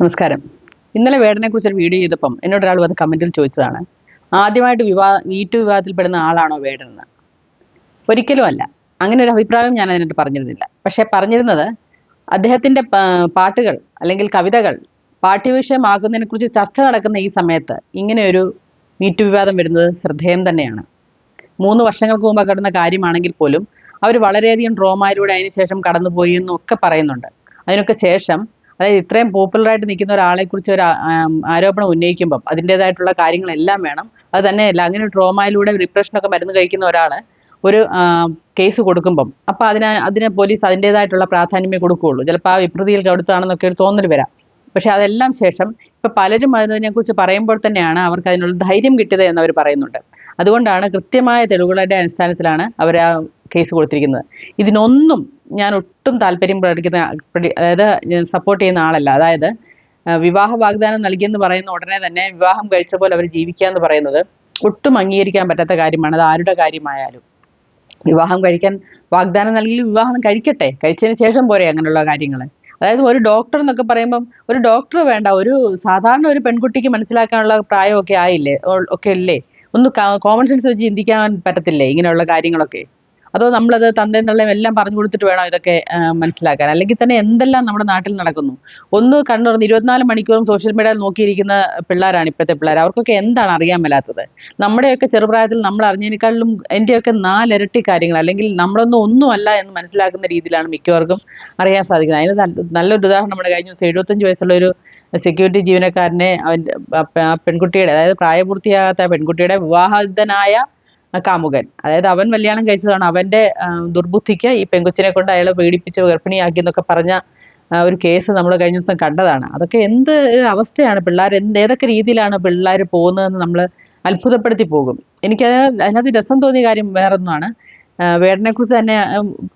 നമസ്കാരം. ഇന്നലെ വേടനെ കുറിച്ച് ഒരു വീഡിയോ ചെയ്തപ്പം എന്നോട് ഒരാൾ അത് കമന്റിൽ ചോദിച്ചതാണ് ആദ്യമായിട്ട് വിവാഹ വീട്ടു വിവാഹത്തിൽ പെടുന്ന ആളാണോ വേടൻ എന്ന് ഒരിക്കലും അല്ല. അങ്ങനെ ഒരു അഭിപ്രായം ഞാൻ അതിനോട് പറഞ്ഞിരുന്നില്ല. പക്ഷെ പറഞ്ഞിരുന്നത് അദ്ദേഹത്തിന്റെ പാട്ടുകൾ അല്ലെങ്കിൽ കവിതകൾ പാഠ്യവിഷയമാക്കുന്നതിനെ കുറിച്ച് ചർച്ച നടക്കുന്ന ഈ സമയത്ത് ഇങ്ങനെ ഒരു വീട്ടു വിവാദം വരുന്നത് ശ്രദ്ധേയം തന്നെയാണ്. മൂന്ന് വർഷങ്ങൾക്ക് മുമ്പ് കടന്ന കാര്യമാണെങ്കിൽ പോലും അവർ വളരെയധികം ഡ്രോമായിലൂടെ അതിനുശേഷം കടന്നുപോയി എന്നൊക്കെ പറയുന്നുണ്ട്. അതിനൊക്കെ ശേഷം അതായത് ഇത്രയും പോപ്പുലറായിട്ട് നിൽക്കുന്ന ഒരാളെ കുറിച്ച് ഒരു ആരോപണം ഉന്നയിക്കുമ്പം അതിന്റെതായിട്ടുള്ള കാര്യങ്ങളെല്ലാം വേണം. അത് തന്നെയല്ല അങ്ങനെ ട്രോമയിലൂടെ ഡിപ്രഷനൊക്കെ മരുന്ന് കഴിക്കുന്ന ഒരാൾ ഒരു കേസ് കൊടുക്കുമ്പം. അപ്പം അതിന് അതിന് പോലീസ് അതിന്റെതായിട്ടുള്ള പ്രാധാന്യമേ കൊടുക്കുകയുള്ളൂ. ചിലപ്പോൾ ആ വിപ്രതിയിൽ കടുത്താണെന്നൊക്കെ ഒരു തോന്നൽ വരാം. പക്ഷെ അതെല്ലാം ശേഷം ഇപ്പം പലരും അതിനെക്കുറിച്ച് പറയുമ്പോൾ തന്നെയാണ് അവർക്ക് അതിനുള്ള ധൈര്യം കിട്ടിയത് എന്ന് അവർ പറയുന്നുണ്ട്. അതുകൊണ്ടാണ് കൃത്യമായ തെളിവുകളുടെ അടിസ്ഥാനത്തിലാണ് അവർ ആ കേസ് കൊടുത്തിരിക്കുന്നത്. ഇതിനൊന്നും ഞാൻ ഒട്ടും താല്പര്യം പ്രകടിക്കുന്ന അതായത് സപ്പോർട്ട് ചെയ്യുന്ന ആളല്ല. അതായത് വിവാഹ വാഗ്ദാനം നൽകിയെന്ന് പറയുന്ന ഉടനെ തന്നെ വിവാഹം കഴിച്ച പോലെ അവർ ജീവിക്കുക എന്ന് പറയുന്നത് ഒട്ടും അംഗീകരിക്കാൻ പറ്റാത്ത കാര്യമാണ്. അത് ആരുടെ കാര്യമായാലും. വിവാഹം കഴിക്കാൻ വാഗ്ദാനം നൽകി വിവാഹം കഴിക്കട്ടെ. കഴിച്ചതിന് ശേഷം പോരെ അങ്ങനെയുള്ള കാര്യങ്ങൾ അതായത് ഒരു ഡോക്ടർ എന്നൊക്കെ പറയുമ്പം ഒരു ഡോക്ടർ വേണ്ട. ഒരു സാധാരണ ഒരു പെൺകുട്ടിക്ക് മനസ്സിലാക്കാനുള്ള പ്രായമൊക്കെ ആയില്ലേ ഒക്കെ അല്ലേ ഒന്ന് കോമൺ സെൻസ് വെച്ച് ചിന്തിക്കാൻ പറ്റത്തില്ലേ ഇങ്ങനെയുള്ള കാര്യങ്ങളൊക്കെ? അതോ നമ്മളത് തന്തയും എല്ലാം പറഞ്ഞു കൊടുത്തിട്ട് വേണം ഇതൊക്കെ മനസ്സിലാക്കാൻ? അല്ലെങ്കിൽ തന്നെ എന്തെല്ലാം നമ്മുടെ നാട്ടിൽ നടക്കുന്നു? ഒന്ന് കണ്ണുറന്ന് ഇരുപത്തിനാല് മണിക്കൂറും സോഷ്യൽ മീഡിയയിൽ നോക്കിയിരിക്കുന്ന പിള്ളേരാണ് ഇപ്പോഴത്തെ പിള്ളേർ. അവർക്കൊക്കെ എന്താണ് അറിയാൻ മേലാത്തത്? നമ്മുടെയൊക്കെ ചെറുപ്രായത്തിൽ നമ്മൾ അറിഞ്ഞതിനേക്കാളും എന്റെയൊക്കെ നാലിരട്ടി കാര്യങ്ങൾ അല്ലെങ്കിൽ നമ്മളൊന്നും ഒന്നുമല്ല എന്ന് മനസ്സിലാക്കുന്ന രീതിയിലാണ് മിക്കവർക്കും അറിയാൻ സാധിക്കുന്നത്. അതിന് നല്ലൊരു ഉദാഹരണം നമ്മുടെ കഴിഞ്ഞ ദിവസം എഴുപത്തഞ്ച് വയസ്സുള്ള ഒരു സെക്യൂരിറ്റി ജീവനക്കാരനെ അവന്റെ ആ പെൺകുട്ടിയുടെ അതായത് പ്രായപൂർത്തിയാകാത്ത പെൺകുട്ടിയുടെ വിവാഹിതനായ കാമുകൻ. അതായത് അവൻ കല്യാണം കഴിച്ചതാണ്. അവന്റെ ദുർബുദ്ധിക്ക് ഈ പെൺകുച്ചിനെ കൊണ്ട് അയാളെ പീഡിപ്പിച്ച് ഗർഭിണിയാക്കി എന്നൊക്കെ പറഞ്ഞ ഒരു കേസ് നമ്മൾ കഴിഞ്ഞ ദിവസം കണ്ടതാണ്. അതൊക്കെ എന്ത് അവസ്ഥയാണ് പിള്ളേർ എന്ത് ഏതൊക്കെ രീതിയിലാണ് പിള്ളേർ പോകുന്നതെന്ന് നമ്മൾ അത്ഭുതപ്പെടുത്തി പോകും. എനിക്കത് അതിനകത്ത് രസം തോന്നിയ കാര്യം വേറൊന്നാണ്. വേടനെക്കുറിച്ച് തന്നെ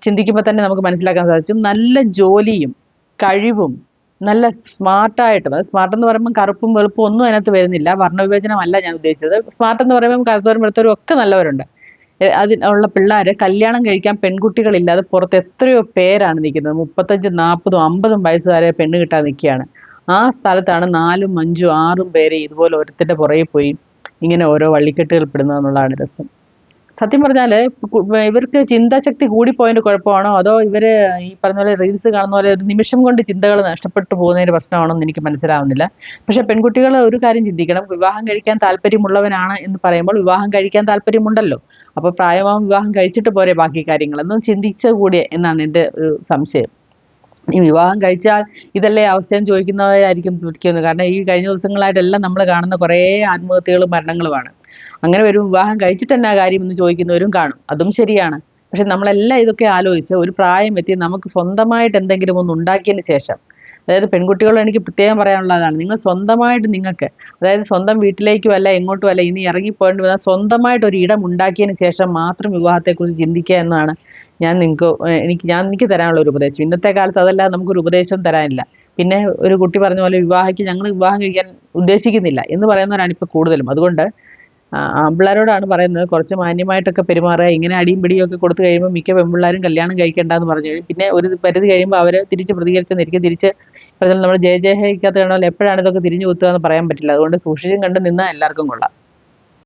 ചിന്തിക്കുമ്പോൾ തന്നെ നമുക്ക് മനസ്സിലാക്കാൻ സാധിച്ചു. നല്ല ജോലിയും കഴിവും നല്ല സ്മാർട്ടായിട്ടും അത് സ്മാർട്ട് എന്ന് പറയുമ്പോൾ കറുപ്പും വെളുപ്പും ഒന്നും അതിനകത്ത് വരുന്നില്ല. വർണവിവേചനമല്ല ഞാൻ ഉദ്ദേശിച്ചത്. സ്മാർട്ട് എന്ന് പറയുമ്പോൾ കറുത്തവരും വെളുത്തവരും ഒക്കെ നല്ലവരുണ്ട്. അതിനുള്ള പിള്ളേർ കല്യാണം കഴിക്കാൻ പെൺകുട്ടികളില്ലാതെ പുറത്ത് എത്രയോ പേരാണ് നിൽക്കുന്നത്. മുപ്പത്തഞ്ചും നാൽപ്പതും അമ്പതും വയസ്സുകാരെ പെണ്ണ് കിട്ടാൻ നിൽക്കുകയാണ്. ആ സ്ഥലത്താണ് നാലും അഞ്ചും ആറും പേര് ഇതുപോലെ ഒരുത്തിന്റെ പുറകെ പോയി ഇങ്ങനെ ഓരോ വള്ളിക്കെട്ടുകൾ പെടുന്നതെന്നുള്ളതാണ് രസം. സത്യം പറഞ്ഞാൽ ഇവർക്ക് ചിന്താശക്തി കൂടിപ്പോയതിന്റെ കുഴപ്പമാണോ? അതോ ഇവർ ഈ പറഞ്ഞ പോലെ റീൽസ് കാണുന്ന പോലെ ഒരു നിമിഷം കൊണ്ട് ചിന്തകൾ നഷ്ടപ്പെട്ടു പോകുന്നതിന്റെ പ്രശ്നമാണോ എന്ന് എനിക്ക് മനസ്സിലാവുന്നില്ല. പക്ഷെ പെൺകുട്ടികൾ ഒരു കാര്യം ചിന്തിക്കണം. വിവാഹം കഴിക്കാൻ താല്പര്യമുള്ളവനാണ് എന്ന് പറയുമ്പോൾ വിവാഹം കഴിക്കാൻ താല്പര്യമുണ്ടല്ലോ. അപ്പോൾ പ്രായമാവും വിവാഹം കഴിച്ചിട്ട് പോരെ ബാക്കി കാര്യങ്ങൾ. എന്നും ചിന്തിച്ച കൂടിയ എന്നാണ് എന്റെ ഒരു സംശയം. ഈ വിവാഹം കഴിച്ചാൽ ഇതല്ലേ അവസ്ഥയെന്ന് ചോദിക്കുന്നവരായിരിക്കും ചോദിക്കുന്നത് കാരണം ഈ കഴിഞ്ഞ ദിവസങ്ങളായിട്ടെല്ലാം നമ്മൾ കാണുന്ന കുറേ ആത്മഹത്യകളും മരണങ്ങളുമാണ്. അങ്ങനെ ഒരു വിവാഹം കഴിച്ചിട്ട് എന്നാ കാര്യം എന്ന് ചോദിക്കുന്നവരും കാണും. അതും ശരിയാണ്. പക്ഷെ നമ്മളെല്ലാം ഇതൊക്കെ ആലോചിച്ച് ഒരു പ്രായം എത്തി നമുക്ക് സ്വന്തമായിട്ട് എന്തെങ്കിലും ഒന്ന് ഉണ്ടാക്കിയതിന് ശേഷം അതായത് പെൺകുട്ടികളോട് എനിക്ക് പ്രത്യേകം പറയാനുള്ളതാണ് നിങ്ങൾ സ്വന്തമായിട്ട് നിങ്ങൾക്ക് അതായത് സ്വന്തം വീട്ടിലേക്കും അല്ല എങ്ങോട്ടും അല്ല ഇനി ഇറങ്ങിപ്പോകേണ്ടി വന്നാൽ സ്വന്തമായിട്ട് ഒരു ഇടം ഉണ്ടാക്കിയതിന് ശേഷം മാത്രം വിവാഹത്തെക്കുറിച്ച് ചിന്തിക്കുക എന്നാണ് ഞാൻ നിങ്ങൾക്ക് എനിക്ക് ഞാൻ എനിക്ക് തരാനുള്ള ഒരു ഉപദേശം. ഇന്നത്തെ കാലത്ത് അതല്ലാതെ നമുക്കൊരു ഉപദേശം തരാനില്ല. പിന്നെ ഒരു കുട്ടി പറഞ്ഞ പോലെ വിവാഹയ്ക്ക് ഞങ്ങൾ വിവാഹം കഴിക്കാൻ ഉദ്ദേശിക്കുന്നില്ല എന്ന് പറയുന്നവരാണ് ഇപ്പോൾ കൂടുതലും. അതുകൊണ്ട് ആ, ആൺപിള്ളേരോടാണ് പറയുന്നത്. കുറച്ച് മാന്യമായിട്ടൊക്കെ പെരുമാറുക. ഇങ്ങനെ അടിയും പിടിയും ഒക്കെ കൊടുത്തു കഴിയുമ്പോൾ മിക്ക പെൺപിള്ളേരും കല്യാണം കഴിക്കേണ്ടെന്ന് പറഞ്ഞു. പിന്നെ ഒരു പരിധി കഴിയുമ്പോൾ അവർ തിരിച്ച് പ്രതികരിച്ചെന്നിരിക്കും തിരിച്ച് പറഞ്ഞാൽ നമ്മൾ ജയ ജയ ഹേക്കകത്ത് കാണാൻ എപ്പോഴാണ് ഇതൊക്കെ തിരിഞ്ഞു കുത്തുക എന്ന് പറയാൻ പറ്റില്ല. അതുകൊണ്ട് സൂക്ഷിച്ചും കണ്ട് നിന്നാൽ എല്ലാവർക്കും കൊള്ളാം.